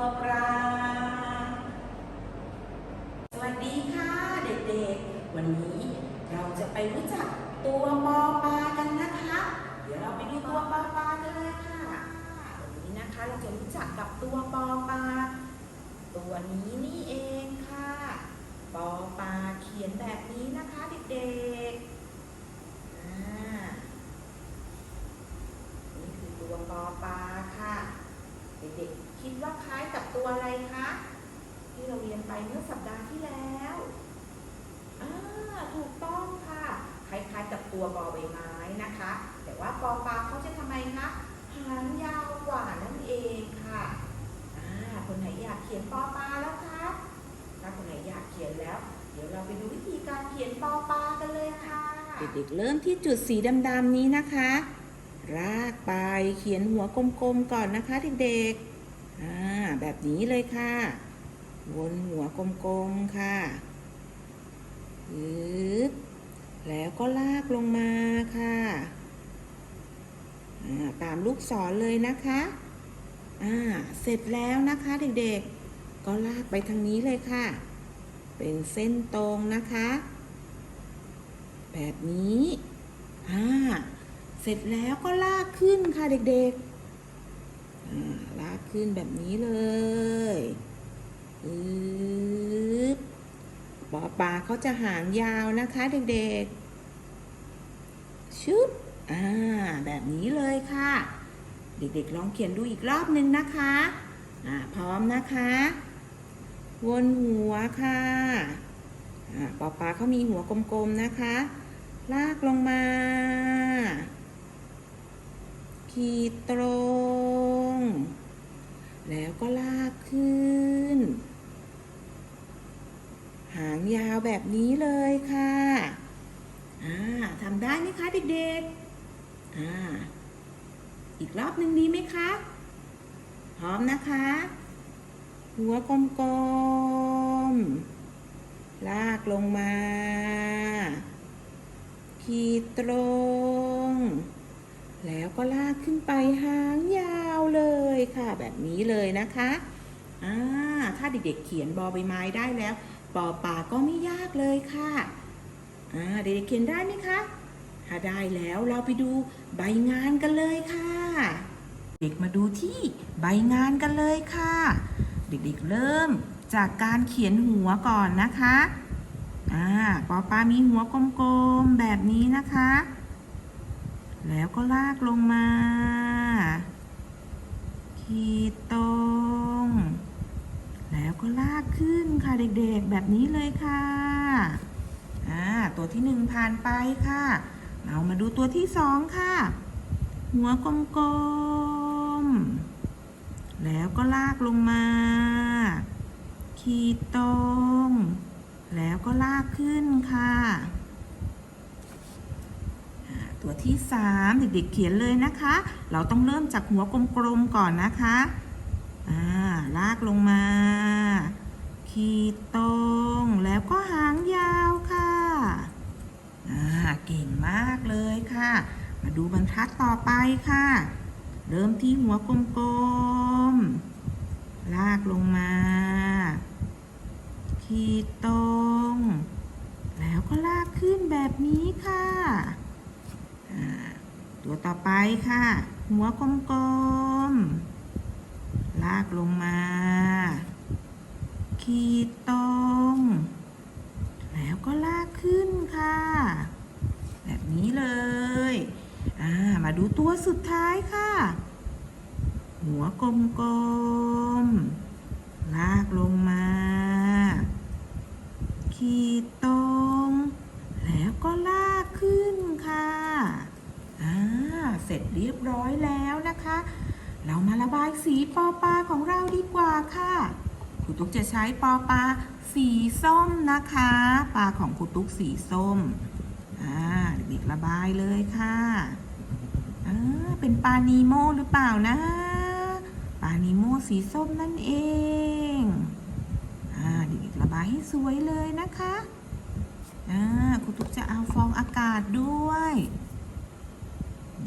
ปลา สวัสดีค่ะเด็กๆ วันนี้เราจะไปรู้จักตัวปอปลากันนะคะ เดี๋ยวเราไปดูตัวปอปลากันเลยค่ะ วันนี้นะคะเราจะรู้จักกับตัวปอปลาตัวนี้ ไปเมื่อสัปดาห์ที่แล้วอ่าถูกต้องค่ะ คล้ายๆกับตัวบอใบไม้นะคะ แต่ว่าปอปลาเขาจะทำไมคะหางยาวกว่านั่นเองค่ะอ่าคนไหนอยากเขียนปอปลาแล้วคะถ้าคนไหนอยากเขียนแล้ว เดี๋ยวเราไปดูวิธีการเขียนปอปลากันเลยค่ะเด็กๆเริ่มที่จุดสีดำๆนี้นะคะ รากไปเขียนหัวกลมๆก่อนนะคะเด็กๆอ่าแบบนี้เลยค่ะ วนหัวกลมๆค่ะยึบแล้วก็ลากลงมาค่ะ ตามลูกศรเลยนะคะ อ่า เสร็จแล้วนะคะเด็กๆ ก็ลากไปทางนี้เลยค่ะ เป็นเส้นตรงนะคะ แบบนี้ อ่า เสร็จแล้วก็ลากขึ้นค่ะเด็กๆ อ่า ลากขึ้นแบบนี้เลย อึ๊บปอปลาเขาจะหางยาวนะคะเด็กๆ ชุบอ่า แบบนี้เลยค่ะ เด็กๆ ลองเขียนดูอีกรอบหนึ่งนะคะ อ่า พร้อมนะคะ วนหัวค่ะ อ่า ปอปลาเขามีหัวกลมๆ นะคะ ลากลงมา ขีดตรง แล้วก็ลากขึ้นางยาวแบบนี้เลยค่ะทำได้ไหมคะเด็กๆออีกรอบหนึ่งดีไหมคะ พร้อมนะคะ หัวกลมๆ ลากลงมา ขีดตรง แล้วก็ลากขึ้นไปหางยาวเลยค่ะ แบบนี้เลยนะคะ อ่า ถ้าเด็กๆเขียนบอใบไม้ได้แล้ว ปอปลาก็ไม่ยากเลยค่ะเด็กๆเขียนได้ไหมคะถ้าได้แล้วเราไปดูใบงานกันเลยค่ะ เด็กมาดูที่ใบงานกันเลยค่ะ เด็กๆเริ่มจากการเขียนหัวก่อนนะคะอ่าปอปามีหัวกลมๆแบบนี้นะคะ แล้วก็ลากลงมาขีดตรง ก็ลากขึ้นค่ะเด็กๆ แบบนี้เลยค่ะอ่าตัวที่หนึ่งผ่านไปค่ะ เรามาดูตัวที่สองค่ะ หัวกลมๆ แล้วก็ลากลงมา ขีดตรง แล้วก็ลากขึ้นค่ะตัวที่สามเด็กๆเขียนเลยนะคะ เราต้องเริ่มจากหัวกลมๆก่อนนะคะ อ่าลากลงมา ขีดตรงแล้วก็หางยาวค่ะอ่าเก่งมากเลยค่ะ มาดูบรรทัดต่อไปค่ะ เริ่มที่หัวกลมๆ ลากลงมา ขีดตรง แล้วก็ลากขึ้นแบบนี้ค่ะตัวต่อไปค่ะ หัวกลมๆ ลากลงมา ขีดตรง แล้วก็ลากขึ้นค่ะ แบบนี้เลยอ่ามาดูตัวสุดท้ายค่ะ หัวกลมๆ ลากลงมา ขีดตรง แล้วก็ลากขึ้นค่ะ อ่า เสร็จเรียบร้อยแล้วนะคะ เรามาระบายสีปอปลาของเราดีกว่าค่ะครูตุ๊กจะใช้ปอปลาสีส้มนะคะ ปลาของครูตุ๊กสีส้มอ่าเด็กระบายเลยค่ะอ่าเป็นปลานีโมหรือเปล่านะปลานีโมสีส้มนั่นเองอ่าเด็กๆระบายให้สวยเลยนะคะอ่าครูตุ๊กจะเอาฟองอากาศด้วย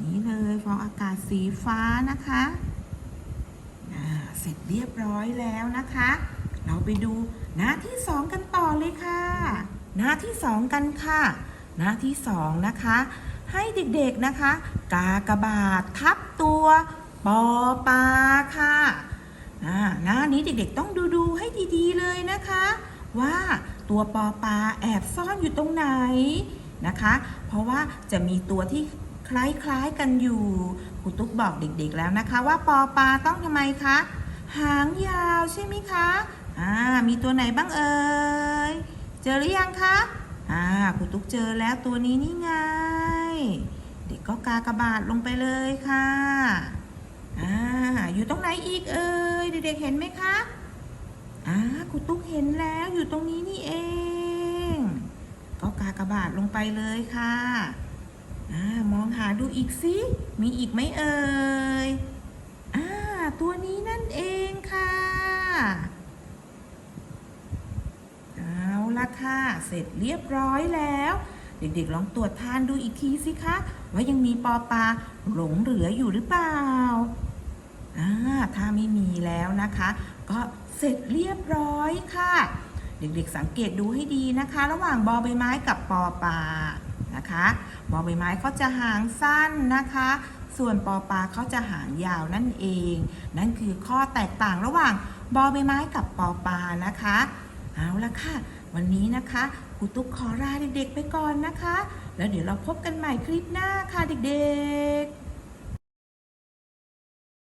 นี่เลยฟองอากาศสีฟ้านะคะเสร็จเรียบร้อยแล้วนะคะ เราไปดูหน้าที่สองกันต่อเลยค่ะ หน้าที่สองกันค่ะ หน้าที่สองนะคะ ให้เด็กๆนะคะ กากระบาททับตัวปอปลาค่ะหน้านี้เด็กๆต้องดูดูๆให้ดีๆเลยนะคะ ว่าตัวปอปลาแอบซ่อนอยู่ตรงไหนนะคะ เพราะว่าจะมีตัวที่ คล้ายๆกันอยู่ครูตุ๊กบอกเด็กๆแล้วนะคะ ว่าปอปลาต้องทำไมคะ หางยาวใช่ไหมคะอ่ามีตัวไหนบ้างเอ่ยเจอหรือยังคะอ่าครูตุ๊กเจอแล้วตัวนี้นี่ไง เด็กก็กากระบาดลงไปเลยค่ะอ่าอยู่ตรงไหนอีกเอ่ยเด็กๆเห็นไหมคะอ่าครูตุ๊กเห็นแล้วอยู่ตรงนี้นี่เอง ก็กากระบาดลงไปเลยค่ะ อมองหาดูอีกสิ มีอีกไหมเอ่ยอ่าตัวนี้นั่นเองค่ะ เอาละค่ะ เสร็จเรียบร้อยแล้ว เด็กๆลองตรวจทานดูอีกทีสิคะ ว่ายังมีปอปลาหลงเหลืออยู่หรือเปล่าอ่าถ้าไม่มีแล้วนะคะ ก็เสร็จเรียบร้อยค่ะ เด็กๆสังเกตดูให้ดีนะคะ ระหว่างบอใบไม้กับปอปลา นะคะบอใบไม้เขาจะหางสั้นนะคะ ส่วนปอปลาเขาจะหางยาวนั่นเอง นั่นคือข้อแตกต่างระหว่างบอใบไม้กับปอปลานะคะเอาละค่ะ วันนี้นะคะครูตุ๊กขอลาเด็กๆไปก่อนนะคะ แล้วเดี๋ยวเราพบกันใหม่คลิปหน้าค่ะเด็กๆ